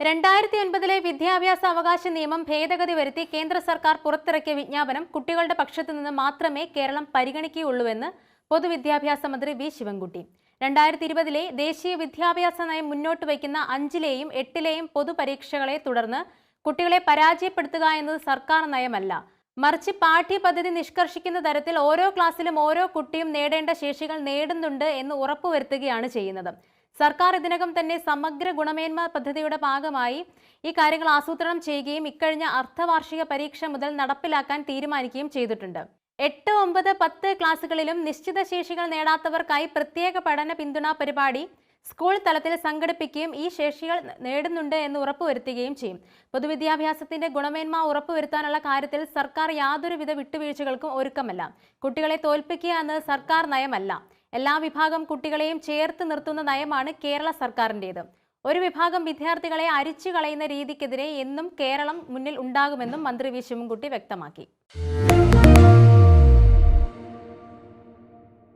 രണ്ടായിരത്തി ഒൻപതിലെ വിദ്യാഭ്യാസ അവകാശ നിയമം ഭേദഗതി വരുത്തി കേന്ദ്ര സർക്കാർ പുറത്തിറക്കിയ വിജ്ഞാപനം കുട്ടികളുടെ പക്ഷത്തു നിന്ന് മാത്രമേ കേരളം പരിഗണിക്കുകയുള്ളൂവെന്ന് പൊതുവിദ്യാഭ്യാസ മന്ത്രി വി ശിവൻകുട്ടി. രണ്ടായിരത്തി ഇരുപതിലെ ദേശീയ വിദ്യാഭ്യാസ നയം മുന്നോട്ട് വയ്ക്കുന്ന അഞ്ചിലെയും എട്ടിലെയും പൊതുപരീക്ഷകളെ തുടർന്ന് കുട്ടികളെ പരാജയപ്പെടുത്തുക എന്നത് സർക്കാർ നയമല്ല. മറിച്ച് പാഠ്യപദ്ധതി നിഷ്കർഷിക്കുന്ന തരത്തിൽ ഓരോ ക്ലാസ്സിലും ഓരോ കുട്ടിയും നേടേണ്ട ശേഷികൾ നേടുന്നുണ്ട് എന്ന് ഉറപ്പുവരുത്തുകയാണ് ചെയ്യുന്നത്. സർക്കാർ ഇതിനകം തന്നെ സമഗ്ര ഗുണമേന്മ പദ്ധതിയുടെ ഭാഗമായി ഈ കാര്യങ്ങൾ ആസൂത്രണം ചെയ്യുകയും ഇക്കഴിഞ്ഞ അർദ്ധവാർഷിക പരീക്ഷ മുതൽ നടപ്പിലാക്കാൻ തീരുമാനിക്കുകയും ചെയ്തിട്ടുണ്ട്. എട്ട് ഒമ്പത് പത്ത് ക്ലാസ്സുകളിലും നിശ്ചിത ശേഷികൾ നേടാത്തവർക്കായി പ്രത്യേക പഠന പിന്തുണ പരിപാടി സ്കൂൾ തലത്തിൽ സംഘടിപ്പിക്കുകയും ഈ ശേഷികൾ നേടുന്നുണ്ട് എന്ന് ഉറപ്പുവരുത്തുകയും ചെയ്യും. പൊതുവിദ്യാഭ്യാസത്തിന്റെ ഗുണമേന്മ ഉറപ്പുവരുത്താനുള്ള കാര്യത്തിൽ സർക്കാർ യാതൊരുവിധ വിട്ടുവീഴ്ചകൾക്കും ഒരുക്കമല്ല. കുട്ടികളെ തോൽപ്പിക്കുക എന്നത് സർക്കാർ നയമല്ല. എല്ലാ വിഭാഗം കുട്ടികളെയും ചേർത്ത് നിർത്തുന്ന നയമാണ് കേരള സർക്കാരിന്റേത്. ഒരു വിഭാഗം വിദ്യാർത്ഥികളെ അരിച്ചു കളയുന്ന രീതിക്കെതിരെ എന്നും കേരളം മുന്നിൽ ഉണ്ടാകുമെന്നും മന്ത്രി വി. ശിവൻകുട്ടി വ്യക്തമാക്കി.